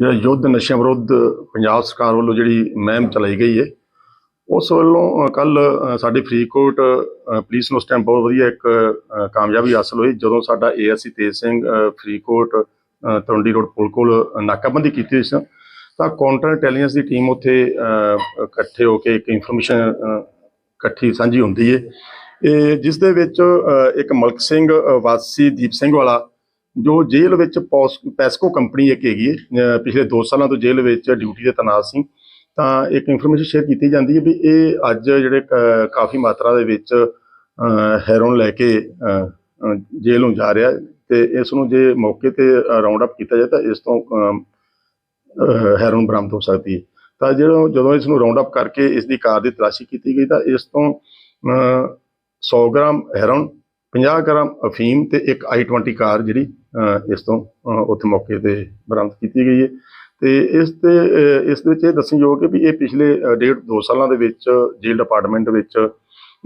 ਜਿਹੜਾ ਯੁੱਧ ਨਸ਼ਿਆਂ ਵਿਰੁੱਧ ਪੰਜਾਬ ਸਰਕਾਰ ਵੱਲੋਂ ਜਿਹੜੀ ਮੁਹਿੰਮ ਚਲਾਈ ਗਈ ਹੈ ਉਸ ਵੱਲੋਂ ਕੱਲ ਸਾਡੀ ਫਰੀਦਕੋਟ ਪੁਲਿਸ ਨੂੰ ਉਸ ਟਾਈਮ ਬਹੁਤ ਵਧੀਆ ਇੱਕ ਕਾਮਯਾਬੀ ਹਾਸਲ ਹੋਈ ਜਦੋਂ ਸਾਡਾ ਏਐਸਸੀ ਤੇਜ ਸਿੰਘ ਫਰੀਦਕੋਟ ਅ, ਰੋਡ ਪੁਲ ਕੋਲ ਨਾਕਾਬੰਦੀ ਕੀਤੀ ਹੋਈ ਸੀ। ਤਾਂ ਕਾਊਂਟਰ ਇੰਟੈਲੀਜੈਂਸ ਦੀ ਟੀਮ ਉੱਥੇ ਇਕੱਠੇ ਹੋ ਕੇ ਇੱਕ ਇਨਫੋਰਮੇਸ਼ਨ ਇਕੱਠੀ ਸਾਂਝੀ ਹੁੰਦੀ ਹੈ। ਇਹ ਜਿਸ ਦੇ ਵਿੱਚ ਇੱਕ ਮਲਕ ਸਿੰਘ ਵਾਸੀ ਦੀਪ ਸਿੰਘ ਵਾਲਾ ਜੋ ਜੇਲ੍ਹ ਵਿੱਚ ਪੌਸ- ਪੈਸਕੋ ਕੰਪਨੀ ਇੱਕ ਹੈਗੀ ਹੈ ਪਿਛਲੇ 2 ਸਾਲਾਂ ਤੋਂ ਜੇਲ੍ਹ ਵਿੱਚ ਡਿਊਟੀ ਤੇ ਤੈਨਾਤ ਸੀ ਤਾਂ ਇੱਕ ਇਨਫੋਰਮੇਸ਼ਨ ਸ਼ੇਅਰ ਕੀਤੀ ਜਾਂਦੀ ਹੈ ਵੀ ਇਹ ਅੱਜ ਜਿਹੜੇ ਕ- ਕਾਫੀ ਮਾਤਰਾ ਦੇ ਵਿੱਚ ਹੈਰੋਨ ਲੈ ਕੇ ਜੇਲ੍ਹ ਨੂੰ ਜਾ ਰਿਹਾ ਹੈ ਤੇ ਇਸ ਨੂੰ ਜੇ ਮੌਕੇ ਤੇ ਰਾਉਂਡ ਅਪ ਕੀਤਾ ਜਾਏ ਤਾਂ ਇਸ ਤੋਂ ਹੈਰੋਨ ਬਰਾਮਦ ਹੋ ਸਕਦੀ ਹੈ। ਤਾਂ ਜਦੋਂ ਜਦੋਂ ਇਸ ਨੂੰ ਰਾਉਂਡ ਅਪ ਕਰਕੇ ਇਸ ਦੀ ਕਾਰ ਦੀ ਤਲਾਸ਼ੀ ਕੀਤੀ ਗਈ ਤਾਂ ਇਸ ਤੋਂ ਅਹ, 100 ਗ੍ਰਾਮ ਹੈਰੋਨ 50 ਗ੍ਰਾਮ ਅਫੀਮ ਤੇ ਇੱਕ i20 ਕਾਰ ਜਿਹੜੀ ਇਸ ਤੋਂ ਉੱਥੇ ਮੌਕੇ ਤੇ ਬਰਾਮਦ ਕੀਤੀ ਗਈ ਹੈ। ਤੇ ਇਸ ਤੇ ਇਸ ਦੇ ਵਿੱਚ ਇਹ ਦੱਸਣਯੋਗ ਹੈ ਵੀ ਇਹ ਪਿਛਲੇ ਡੇਢ ਦੋ ਸਾਲਾਂ ਦੇ ਵਿੱਚ ਜੇਲ੍ਹ ਡਿਪਾਰਟਮੈਂਟ ਵਿੱਚ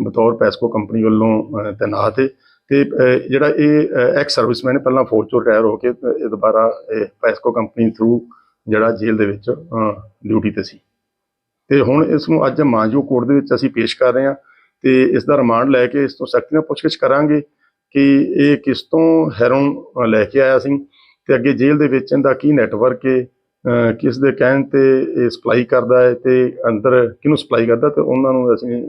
ਬਤੌਰ ਪੈਸਕੋ ਕੰਪਨੀ ਵੱਲੋਂ ਤੈਨਾਤ ਹੈ। ਤੇ ਜਿਹੜਾ ਇਹ ਐਕਸ ਸਰਵਿਸਮੈਨ ਪਹਿਲਾਂ ਫੌਜ ਚੋਂ ਰਿਟਾਇਰ ਹੋ ਕੇ ਇਹ ਦੁਬਾਰਾ ਇਹ ਪੈਸਕੋ ਕੰਪਨੀ ਥਰੂ ਜਿਹੜਾ ਜੇਲ੍ਹ ਦੇ ਵਿੱਚ ਡਿਊਟੀ ਤੇ ਸੀ। ਤੇ ਹੁਣ ਇਸ ਨੂੰ ਅੱਜ ਮਾਂਜੋ ਕੋਰਟ ਦੇ ਵਿੱਚ ਅਸੀਂ ਪੇਸ਼ ਕਰ ਰਹੇ ਹਾਂ। ਤੇ ਇਸ ਦਾ ਰਿਮਾਂਡ ਲੈ ਕੇ ਇਸ ਤੋਂ ਸਖਤੀ ਨਾਲ ਪੁੱਛਗਿੱਛ ਕਰਾਂਗੇ। ਕਿ ਇਹ ਕਿਸ ਤੋਂ ਹੈਰੋਨ ਲੈ ਕੇ ਆਇਆ ਸੀ ਤੇ ਅੱਗੇ ਜੇਲ੍ਹ ਦੇ ਵਿੱਚ ਇਹਦਾ ਕੀ ਨੈਟਵਰਕ ਹੈ ਕਿਸ ਦੇ ਕਹਿਣ ਤੇ ਇਹ ਸਪਲਾਈ ਕਰਦਾ ਹੈ ਤੇ ਅੰਦਰ ਕਿਹਨੂੰ ਸਪਲਾਈ ਕਰਦਾ ਤੇ ਉਹਨਾਂ ਨੂੰ ਅਸੀਂ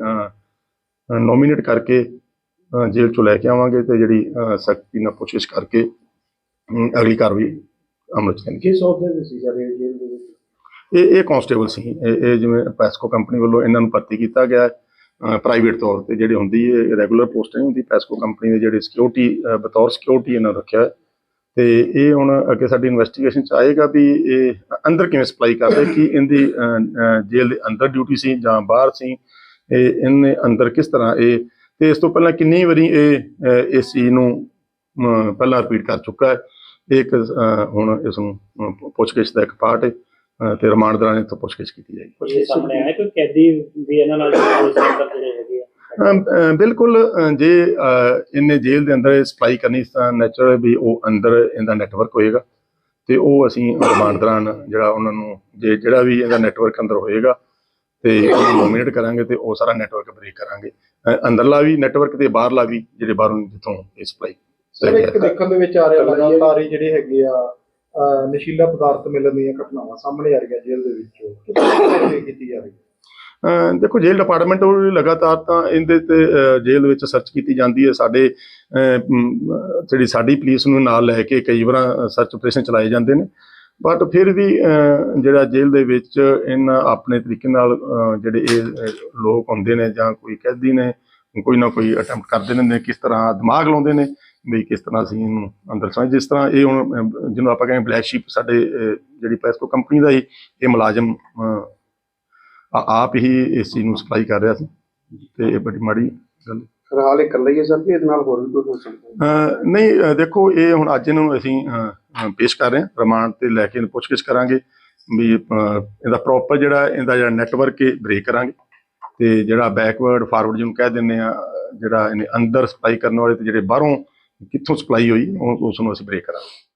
ਨੋਮੀਨੇਟ ਕਰਕੇ ਜੇਲ੍ਹ ਚੋਂ ਲੈ ਕੇ ਆਵਾਂਗੇ ਤੇ ਜਿਹੜੀ ਸਖਤੀ ਨਾਲ ਪੁੱਛਗਿੱਛ ਕਰਕੇ ਅਗਲੀ ਕਾਰਵਾਈ ਅਮਲ ਚ ਲੈਣਗੇ। ਕਿਸ ਅਹੁਦੇ ਤੇ ਸੀ ਸਰ ਜੇਲ੍ਹ ਦੇ ਵਿੱਚ? ਇਹ ਇਹ ਕਾਂਸਟੇਬਲ ਸੀ। ਇਹ ਜਿਵੇਂ ਪੈਸਕੋ ਕੰਪਨੀ ਵੱਲੋਂ ਇਹਨਾਂ ਨੂੰ ਭਰਤੀ ਕੀਤਾ ਗਿਆ ਪ੍ਰਾਈਵੇਟ ਤੌਰ ਤੇ ਜਿਹੜੇ ਹੁੰਦੀ ਹੈ ਰੈਗੂਲਰ ਪੋਸਟ ਨਹੀਂ ਹੁੰਦੀ, ਪੈਸਕੋ ਕੰਪਨੀ ਦੇ ਜਿਹੜੇ ਸਿਕਿਉਰਿਟੀ ਬਤੌਰ ਸਿਕਿਉਰਿਟੀ ਇਹਨਾਂ ਨੂੰ ਰੱਖਿਆ ਹੈ। ਤੇ ਇਹ ਹੁਣ ਅੱਗੇ ਸਾਡੀ ਇਨਵੈਸਟੀਗੇਸ਼ਨ ਚ ਆਏਗਾ ਵੀ ਇਹ ਅੰਦਰ ਕਿਵੇਂ ਸਪਲਾਈ ਕਰਦੇ ਕਿ ਇਹਦੀ ਜੇਲ੍ਹ ਦੇ ਅੰਦਰ ਡਿਊਟੀ ਸੀ ਜਾਂ ਬਾਹਰ ਸੀ, ਇਹ ਇਹਨੇ ਅੰਦਰ ਕਿਸ ਤਰ੍ਹਾਂ ਇਹ, ਤੇ ਇਸ ਤੋਂ ਪਹਿਲਾਂ ਕਿੰਨੀ ਵਾਰੀ ਇਹ ਇਸ ਚੀਜ਼ ਨੂੰ ਪਹਿਲਾਂ ਰਿਪੀਟ ਕਰ ਚੁੱਕਾ ਹੈ, ਇਹ ਇੱਕ ਹੁਣ ਇਸ ਨੂੰ ਪੁੱਛਗਿੱਛ ਦਾ ਇੱਕ ਪਾਰਟ ਹੈ ਤੇ ਰਿਮਾਂਡ ਦੌਰਾਨ ਇਹ ਤੋਂ ਪੁੱਛਗਿੱਛ ਕੀਤੀ ਜਾਏਗੀ। ਕੁਝ ਸਾਹਮਣੇ ਆਇਆ ਕਿ ਕੈਦੀ ਵੀ ਇਹਨਾਂ ਨਾਲ ਜਿਹੜੇ ਹੈਗੇ ਆ ਬਿਲਕੁਲ ਜੇ ਇਹਨੇ ਜੇਲ੍ਹ ਦੇ ਅੰਦਰ ਸਪਲਾਈ ਕਰਨੀ ਤਾਂ ਨੈਚੁਰਲ ਵੀ ਉਹ ਅੰਦਰ ਇਹਦਾ ਨੈਟਵਰਕ ਹੋਏਗਾ ਤੇ ਉਹ ਅਸੀਂ ਰਿਮਾਂਡ ਦੌਰਾਨ ਜਿਹੜਾ ਉਹਨਾਂ ਨੂੰ ਜੇ ਜਿਹੜਾ ਵੀ ਇਹਦਾ ਨੈਟਵਰਕ ਅੰਦਰ ਹੋਏਗਾ ਤੇ ਉਹਨੂੰ ਨੋਮੀਨੇਟ ਕਰਾਂਗੇ ਤੇ ਉਹ ਸਾਰਾ ਨੈਟਵਰਕ ਬ੍ਰੇਕ ਕਰਾਂਗੇ। ਅੰਦਰਲਾ ਵੀ ਨੈਟਵਰਕ ਤੇ ਬਾਹਰਲਾ ਵੀ ਜਿਹੜੇ ਬਾਹਰੋਂ ਜਿੱਥੋਂ ਇਹ ਸਪਲਾਈ ਸਰ ਇੱਕ ਦੇਖਣ ਦੇ ਵਿੱਚ ਆ ਰਿਹਾ ਲਗਾਤਾਰ ਜਿਹੜੇ ਹੈਗੇ ਆ ਨਸ਼ੀਲਾ ਪਦਾਰਥ ਮਿਲਣ ਦੀਆਂ ਘਟਨਾਵਾਂ ਸਾਹਮਣੇ ਆ ਰਹੀਆਂ ਜੇਲ੍ਹ ਦੇ ਵਿੱਚੋਂ। ਕਿੱਥੇ ਕੀਤੀ ਜਾ ਰਹੀ ਹੈ? ਦੇਖੋ, ਜੇਲ੍ਹ ਡਿਪਾਰਟਮੈਂਟ ਵੱਲੋਂ ਲਗਾਤਾਰ ਤਾਂ ਇਹਦੇ ਤੇ ਜੇਲ੍ਹ ਵਿੱਚ ਸਰਚ ਕੀਤੀ ਜਾਂਦੀ ਹੈ। ਸਾਡੇ ਜਿਹੜੀ ਸਾਡੀ ਪੁਲਿਸ ਨੂੰ ਨਾਲ ਲੈ ਕੇ ਕਈ ਵਾਰ ਸਰਚ ਆਪਰੇਸ਼ਨ ਚਲਾਏ ਜਾਂਦੇ ਨੇ। ਬਟ ਫਿਰ ਵੀ ਜਿਹੜਾ ਜੇਲ੍ਹ ਦੇ ਵਿੱਚ ਇਹਨਾਂ ਆਪਣੇ ਤਰੀਕੇ ਨਾਲ ਜਿਹੜੇ ਇਹ ਲੋਕ ਹੁੰਦੇ ਨੇ ਜਾਂ ਕੋਈ ਕੈਦੀ ਨੇ, ਕੋਈ ਨਾ ਕੋਈ ਅਟੈਂਪਟ ਕਰਦੇ ਨੇ, ਕਿਸ ਤਰ੍ਹਾਂ ਦਿਮਾਗ ਲਾਉਂਦੇ ਨੇ ਵੀ ਕਿਸ ਤਰ੍ਹਾਂ ਅਸੀਂ ਇਹਨੂੰ ਅੰਦਰ ਸਮਝ ਜਿਸ ਤਰ੍ਹਾਂ ਇਹ ਹੁਣ ਜਿਹਨੂੰ ਆਪਾਂ ਕਹਿੰਦੇ ਬਲੈਕ ਸ਼ੀਪ ਸਾਡੇ ਜਿਹੜੀ ਪੈਸਕੋ ਕੰਪਨੀ ਦਾ ਹੀ ਇਹ ਮੁਲਾਜ਼ਮ ਆਪ ਹੀ ਇਸ ਚੀਜ਼ ਨੂੰ ਸਪਲਾਈ ਕਰ ਰਿਹਾ ਸੀ। ਤੇ ਇਹ ਬੜੀ ਮਾੜੀ ਗੱਲ ਫਿਲਹਾਲ ਇਹ ਇਕੱਲਾ ਹੀ ਹੈ ਸਰ ਕਿ ਇਹਦੇ ਨਾਲ ਹੋਰ ਵੀ ਕੋਈ ਹੋ ਸਕਦਾ ਨਹੀਂ ਦੇਖੋ ਇਹ ਹੁਣ ਅੱਜ ਇਹਨੂੰ ਅਸੀਂ ਪੇਸ਼ ਕਰ ਰਹੇ ਹਾਂ। ਰਿਮਾਂਡ ਤੇ ਲੈ ਕੇ ਇਹਨੂੰ ਪੁੱਛਗਿੱਛ ਕਰਾਂਗੇ ਵੀ ਇਹਦਾ ਪ੍ਰੋਪਰ ਜਿਹੜਾ ਇਹਦਾ ਜਿਹੜਾ ਨੈਟਵਰਕ ਹੈ ਬ੍ਰੇਕ ਕਰਾਂਗੇ। ਤੇ ਜਿਹੜਾ ਬੈਕਵਰਡ ਫਾਰਵਰਡ ਜਿਹਨੂੰ ਕਹਿ ਦਿੰਦੇ ਆ ਜਿਹੜਾ ਇਹਨੇ ਅੰਦਰ ਸਪਲਾਈ ਕਰਨ ਵਾਲੇ ਤੇ ਜਿਹੜੇ ਬਾਹਰੋਂ ਕਿੱਥੋਂ ਸਪਲਾਈ ਹੋਈ ਉਹ- ਉਸ ਨੂੰ ਅਸੀਂ ਬ੍ਰੇਕ ਕਰਾਂਗੇ।